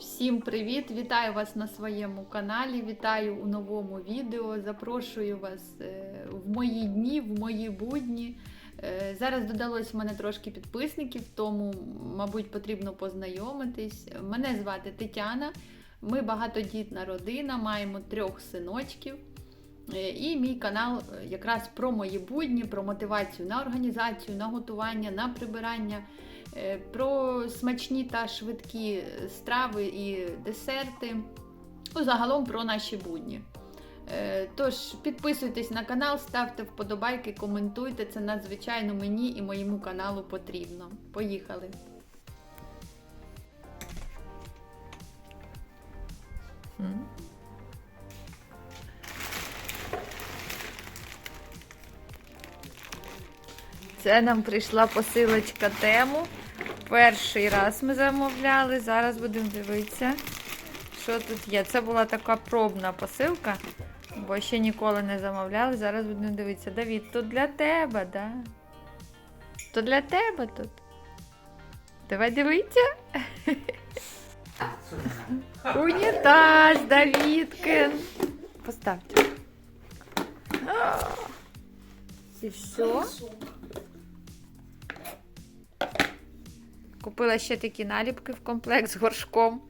Всім привіт! Вітаю вас на своєму каналі. Вітаю у новому відео. Запрошую вас е, в мої дні, в мої будні. Е, Зараз додалось в мене трошки підписників, тому, мабуть, потрібно познайомитись. Мене звати Тетяна. Ми багатодітна родина, маємо трьох синочків. Е, І мій канал якраз про мої будні, про мотивацію на організацію, на готування, на прибирання, про смачні та швидкі страви і десерти. Ну, загалом про наші будні. Е, Тож підписуйтесь на канал, ставте вподобайки, коментуйте. Це надзвичайно мені і моєму каналу потрібно. Поїхали! Це нам прийшла посилочка тему. Перший раз ми замовляли. Зараз будемо дивитися, що тут є. Це була така пробна посилка, бо ще ніколи не замовляли. Зараз будемо дивитися. Давід, тут для тебе, да? То для тебе тут. Давай дивитися. Унітаз, Давідкин. Поставте. І все. Купила ще такі наліпки в комплект з горшком.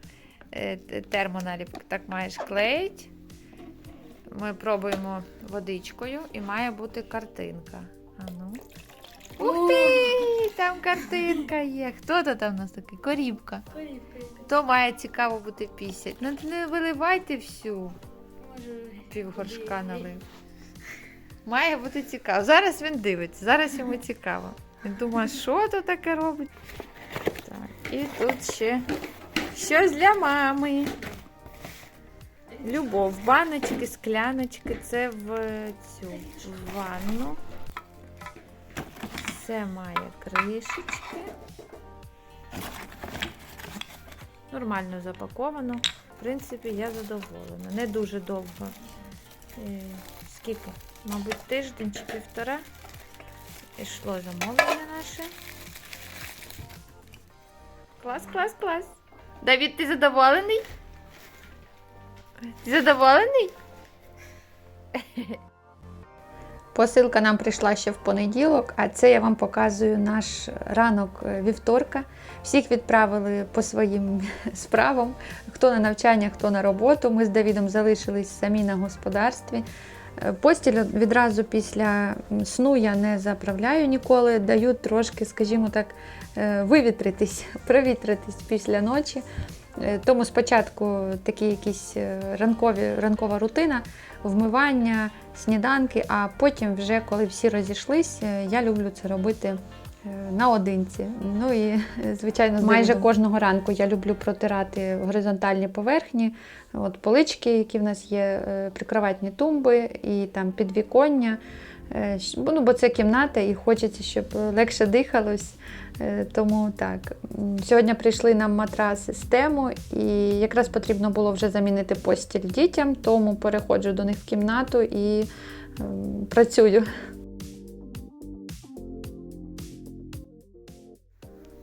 Е, Термоналіпки. Так маєш клеїть. Ми пробуємо водичкою і має бути картинка. А ну. Ух ти! Там картинка є. Хто то там у нас такий? Корівка. То має цікаво бути пісять. Ну не виливайте всю. Пів горшка налив. Має бути цікаво. Зараз він дивиться, зараз йому цікаво. Він думає, що то таке робить. І тут ще щось для мами. Любов, баночки, скляночки. Це в цю ванну. Це має кришечки. Нормально запаковано. В принципі, я задоволена. Не дуже довго. Е, Скільки? Мабуть, тиждень чи півтора. Ішло замовлення наше. Клас, клас, клас. Давід, ти задоволений? Ти задоволений? Посилка нам прийшла ще в понеділок, а це я вам показую наш ранок е, вівторка. Всіх відправили по своїм справам. Хто на навчання, хто на роботу. Ми з Давідом залишились самі на господарстві. Е, Постіль відразу після сну я не заправляю ніколи, даю трошки, скажімо так, е, вивітритись, провітритись після ночі. Е, Тому спочатку такі якісь ранкові, ранкова рутина, вмивання, сніданки, а потім, вже коли всі розійшлись, я люблю це робити наодинці. Ну і, е, звичайно, майже кожного ранку я люблю протирати горизонтальні поверхні, от полички, які в нас є, е, прикроватні тумби і там підвіконня. Е, Ну, бо це кімната, і хочеться, щоб легше дихалось. Е, Тому так. Сьогодні прийшли нам матраси з тему, і якраз потрібно було вже замінити постіль дітям, тому переходжу до них в кімнату і ем, працюю.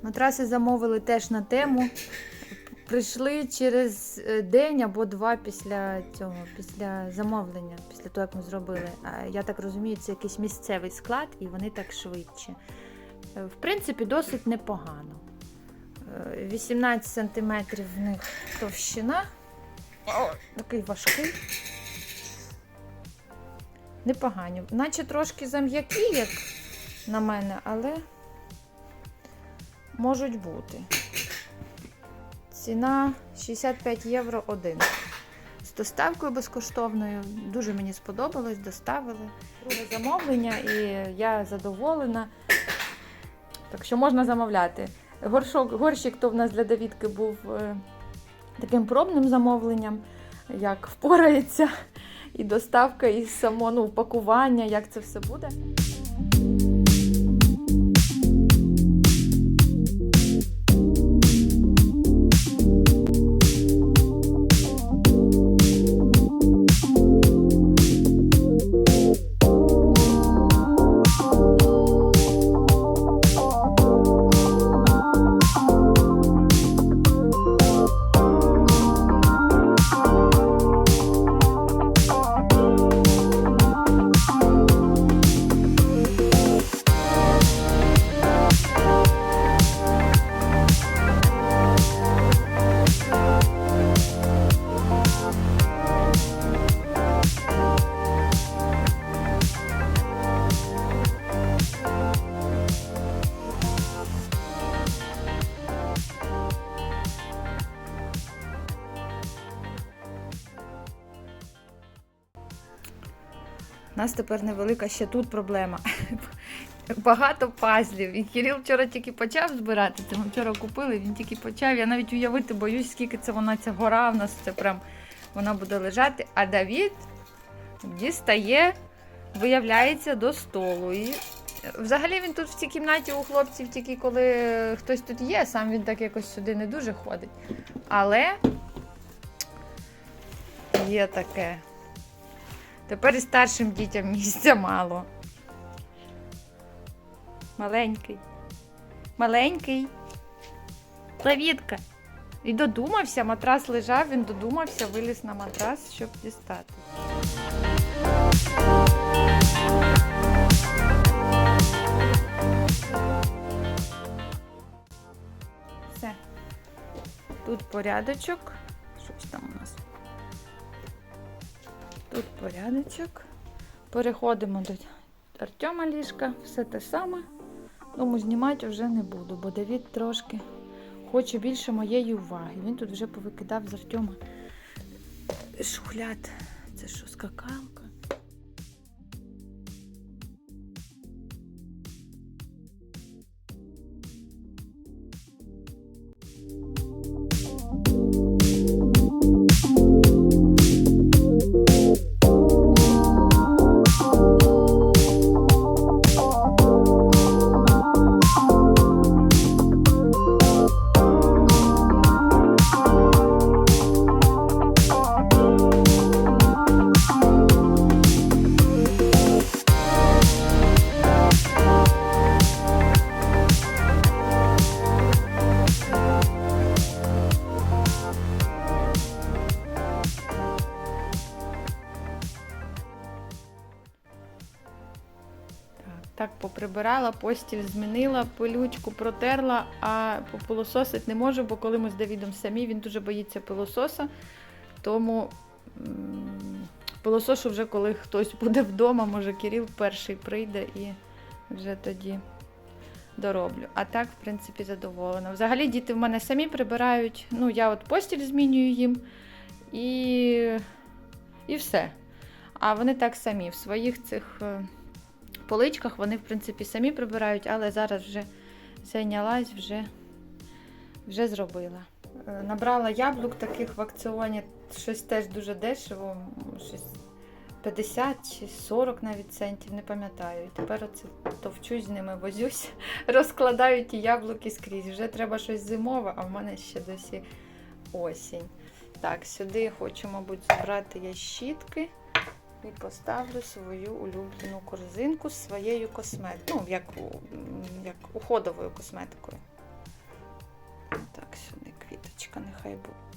Матраси замовили теж на тему. Прийшли через е, день або два після цього, після замовлення, після того, як ми зробили. Я так розумію, це якийсь місцевий склад, і вони так швидше. Е, В принципі, досить непогано. Е, 18 см в них товщина. Такий важкий. Непогані. Наче трошки зам'які, як на мене, але можуть бути. Ціна 65 євро один. З доставкою безкоштовною. Дуже мені сподобалось, доставили. Друге замовлення, і я задоволена. Так що можна замовляти. Горшок, горщик то в нас для Давідки був е, таким пробним замовленням, як впорається, і доставка, і само ну, пакування, як це все буде. Нас тепер невелика ще тут проблема. Багато пазлів. І Кирил вчора тільки почав збирати. Це ми вчора купили, він тільки почав. Я навіть уявити боюсь, скільки це вона ця гора в нас це прям вона буде лежати. А Давід дістає, виявляється, до столу. І взагалі він тут в цій кімнаті у хлопців тільки коли хтось тут є, сам він так якось сюди не дуже ходить. Але є таке. Тепер і старшим дітям місця мало. Маленький. Маленький. Лавітка. І додумався, матрас лежав, він додумався, виліз на матрас, щоб дістати. Все. Тут порядочок. Порядочок. Переходимо до Артема ліжка, все те саме. Тому знімати вже не буду, бо Давід трошки хоче більше моєї уваги. Він тут вже повикидав з Артема шухляд. Це що, скакалка? Поприбирала, постіль змінила, пилючку протерла, а попилососити не можу, бо коли ми з Давідом самі, він дуже боїться пилососа. Тому пилосошу вже коли хтось буде вдома, може Кирил перший прийде і вже тоді дороблю. А так, в принципі, задоволена. Взагалі діти в мене самі прибирають. Ну, я от постіль змінюю їм і, і все. А вони так самі в своїх цих. Поличках вони, в принципі, самі прибирають, але зараз вже зайнялась, вже, вже зробила. Е, Набрала яблук таких в акціоні, щось теж дуже дешево, щось 50 чи 40 навіть центів, не пам'ятаю. І тепер оце товчусь з ними, возюсь, розкладаю ті яблуки скрізь. Вже треба щось зимове, а в мене ще досі осінь. Так, сюди хочу, мабуть, забрати я щітки і поставлю свою улюблену корзинку з своєю косметикою. Ну, як, як уходовою косметикою. Так, сюди квіточка нехай буде.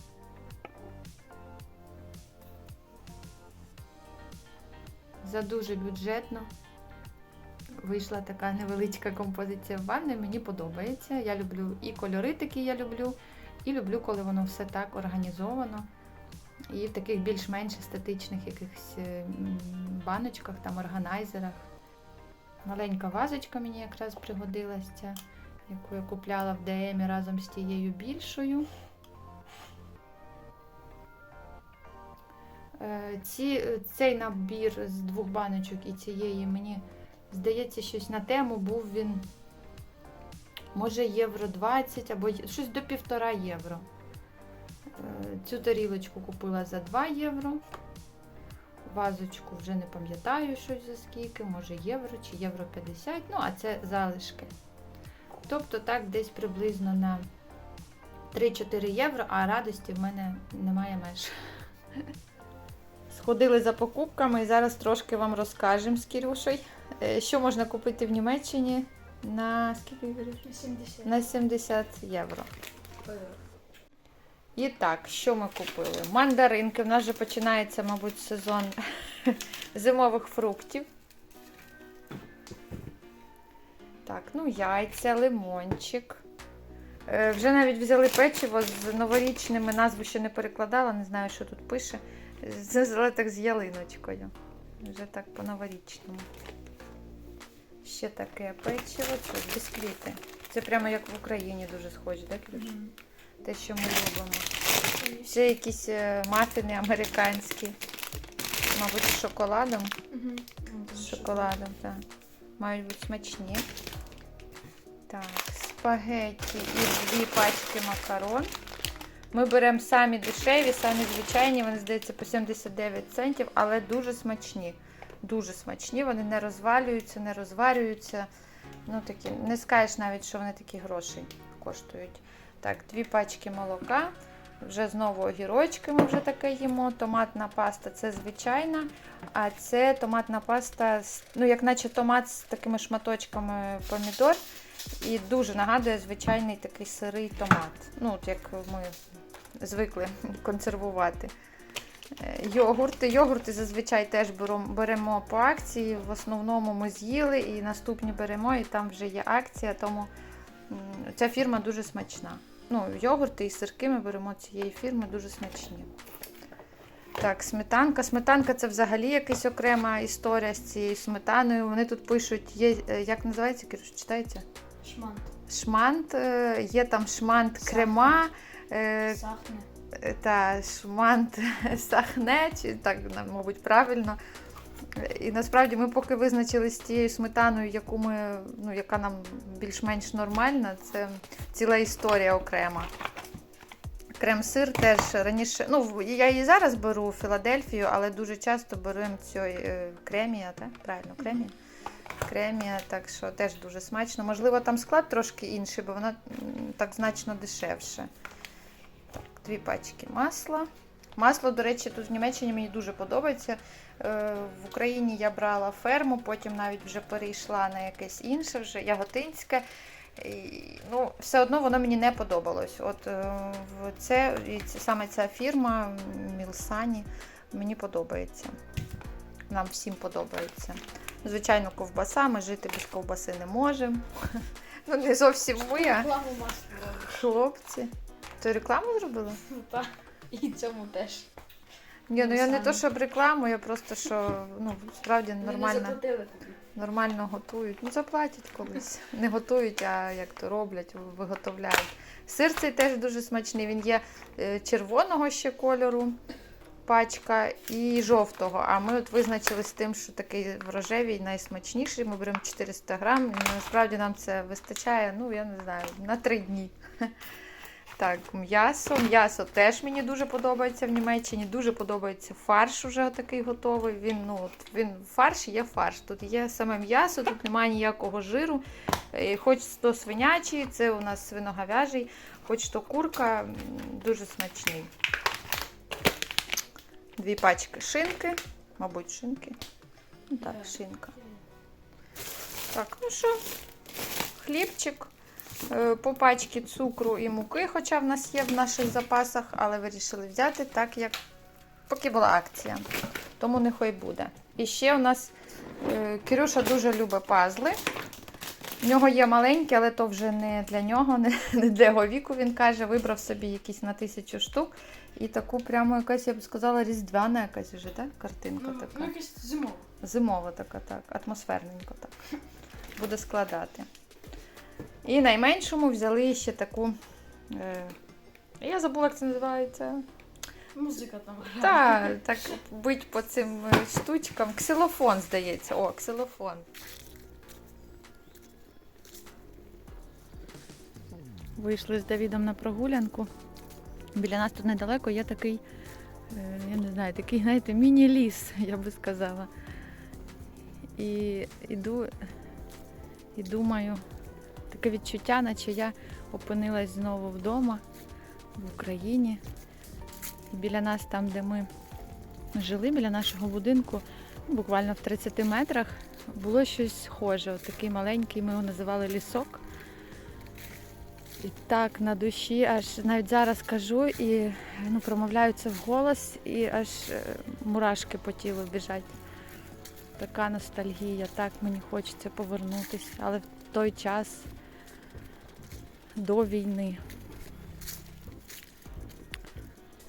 За дуже бюджетно. Вийшла така невеличка композиція в ванни. Мені подобається. Я люблю і кольори такі я люблю, і люблю, коли воно все так організовано. І в таких більш-менш естетичних якихось е, баночках, там органайзерах. Маленька вазочка мені якраз пригодилася, яку я купляла в ДМі разом з тією більшою. Е, Ці, е, цей набір з двох баночок і цієї мені здається, щось на тему був він може євро 20 або щось до півтора євро. Е, Цю тарілочку купила за 2 євро. Вазочку вже не пам'ятаю щось за скільки, може євро чи євро 50, ну а це залишки. Тобто так десь приблизно на 3-4 євро, а радості в мене немає меж. Сходили за покупками і зараз трошки вам розкажемо з Кірюшею, е, що можна купити в Німеччині на скільки 70. На 70 євро. І так, що ми купили? Мандаринки. У нас вже починається, мабуть, сезон зимових фруктів. Так, ну яйця, лимончик. Е, вже навіть взяли печиво з новорічними, назву ще не перекладала, не знаю, що тут пише. З, так з ялиночкою. Вже так по-новорічному. Ще таке печиво, що бісквіти. Це прямо як в Україні дуже схожі, так, Кирюш? Те, що ми любимо. Ще якісь е, мафіни американські, мабуть, з шоколадом. Угу. шоколадом, так. Мають бути смачні. Так, спагетті і дві пачки макарон. Ми беремо самі дешеві, самі звичайні, вони здається по 79 центів, але дуже смачні. Дуже смачні, вони не розвалюються, не розварюються. Ну, такі, не скажеш навіть, що вони такі гроші коштують. Так, дві пачки молока. Вже знову огірочки ми вже таке їмо. Томатна паста це звичайна, а це томатна паста, ну, як наче томат з такими шматочками помідор. І дуже нагадує звичайний такий сирий томат. Ну, от як ми звикли консервувати. Е, Йогурти. Йогурти зазвичай теж беремо, беремо по акції. В основному ми з'їли і наступні беремо, і там вже є акція, тому ця фірма дуже смачна. Ну, йогурти і сирки ми беремо цієї фірми дуже смачні. Так, сметанка. Сметанка це взагалі якась окрема історія з цією сметаною. Вони тут пишуть, є, е, як називається, Кирюш, читаєте? Шмант. Шмант, е, є там шмант Сахне. крема. е, Сахне. Та шмант сахне, чи так, мабуть, правильно. І насправді ми поки визначилися з тією сметаною, яку ми, ну, яка нам більш-менш нормальна, це ціла історія окрема. Крем-сир теж раніше, ну я і зараз беру Філадельфію, але дуже часто беру цю е, кремія, так? Правильно, кремія. Кремія, так що теж дуже смачно. Можливо, там склад трошки інший, бо вона так значно дешевше. Так, дві пачки масла. Масло, до речі, тут в Німеччині мені дуже подобається. Е, В Україні я брала ферму, потім навіть вже перейшла на якесь інше, вже яготинське. І, ну, все одно воно мені не подобалось. От е, це, саме ця фірма Мілсані мені подобається. Нам всім подобається. Звичайно, ковбаса, ми жити без ковбаси не можемо. Ну, не зовсім ми, а Рекламу масло хлопці. Ти рекламу зробила? Ну так. І цьому теж. Ні, ну я не то, щоб рекламу, я просто що ну, справді нормально, нормально готують. Ну, заплатять колись. Не готують, а як то роблять, виготовляють. Сир цей теж дуже смачний. Він є е, червоного ще кольору, пачка і жовтого. А ми от визначили з тим, що такий в рожевій найсмачніший. Ми беремо 400 грам. Насправді нам це вистачає, ну я не знаю, на три дні. Так, м'ясо. М'ясо теж мені дуже подобається в Німеччині. Дуже подобається фарш уже такий готовий. Він, ну, от, він фарш є фарш. Тут є саме м'ясо, тут немає ніякого жиру. Е, Хоч то свинячий, це у нас свиноговяжий, хоч то курка, дуже смачний. Дві пачки шинки, мабуть, шинки. Ну так, шинка. Так, ну що, хлібчик, по пачці цукру і муки, хоча в нас є в наших запасах, але вирішили взяти так, як поки була акція. Тому нехай буде. І ще у нас е, Кирюша дуже любить пазли. В нього є маленькі, але то вже не для нього, не, не для його віку. Він каже, вибрав собі якісь на тисячу штук. І таку прямо якась, я б сказала, різдвяна якась вже, так? Картинка Ну, така. ну якась зимова. Зимова така, так, атмосферненько так. Буде складати. І найменшому взяли ще таку. Е, я забула, як це називається. Музика там грає. Так, так бить по цим е, штучкам. Ксилофон, здається. О, ксилофон. Вийшли з Давідом на прогулянку. Біля нас тут недалеко є такий, е, я не знаю, такий, знаєте, міні-ліс, я би сказала. І іду і думаю, таке відчуття, наче я опинилась знову вдома в Україні. Біля нас, там, де ми жили, біля нашого будинку, ну, буквально в 30 метрах, було щось схоже. От такий маленький, ми його називали лісок. І так на душі, аж навіть зараз кажу і ну, промовляю це вголос, і аж е, мурашки по тілу біжать. Така ностальгія, так мені хочеться повернутися, але в той час до війни.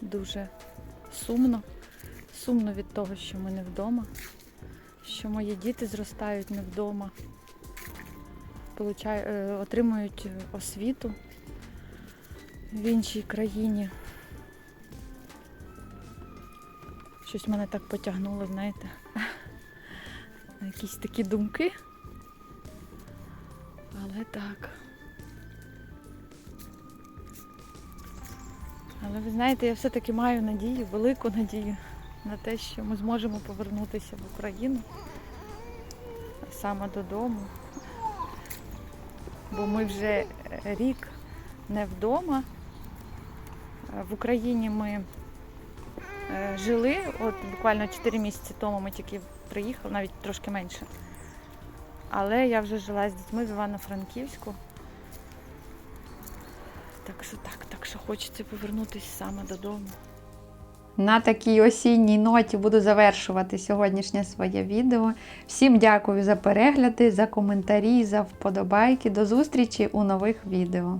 Дуже сумно. Сумно від того, що ми не вдома, що мої діти зростають не вдома, е, отримують освіту в іншій країні. Щось мене так потягнуло, знаєте. якісь такі думки. Але так. Але ви знаєте, я все-таки маю надію, велику надію на те, що ми зможемо повернутися в Україну саме додому. Бо ми вже рік не вдома. В Україні ми е, жили, от буквально 4 місяці тому ми тільки приїхали, навіть трошки менше. Але я вже жила з дітьми в Івано-Франківську. Так що так, так що хочеться повернутися саме додому. На такій осінній ноті буду завершувати сьогоднішнє своє відео. Всім дякую за перегляди, за коментарі, за вподобайки. До зустрічі у нових відео.